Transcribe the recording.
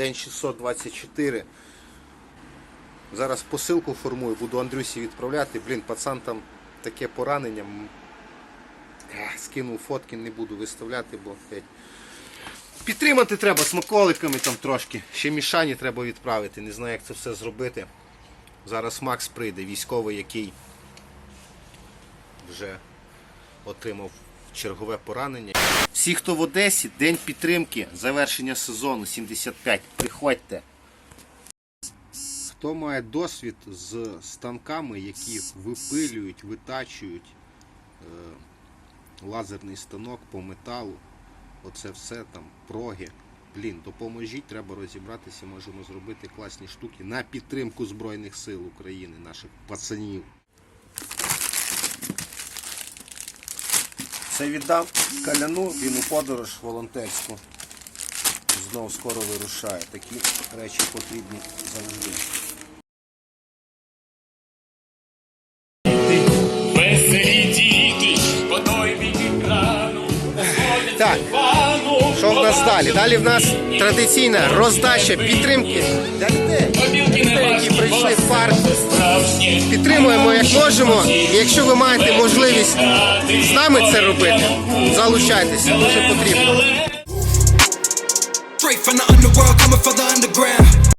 день 624. Зараз посилку формую, буду Андрюсі відправляти. Блін, пацан там таке поранення. Скинув фотки, не буду виставляти, бо опять. Підтримати треба смаколиками там трошки. Ще мішані треба відправити. Не знаю, як це все зробити. Зараз Макс прийде, військовий, який вже отримав чергове поранення. Всі, хто в Одесі, день підтримки, завершення сезону 75. Приходьте. Хто має досвід з станками, які випилюють, витачують е, лазерний станок по металу, оце все там, проги. Блін, допоможіть, треба розібратися, можемо зробити класні штуки на підтримку Збройних сил України, наших пацанів. Це віддав каляну, він у подорож волонтерську. Знов скоро вирушає. Такі речі потрібні завжди. Веселі діти, по той бік екрану, Так, що в нас далі? Далі в нас традиційна роздача підтримки для людей, прийшли в. Підтримуємо як можемо. І якщо ви маєте можливість з нами це робити, залучайтеся, дуже потрібно.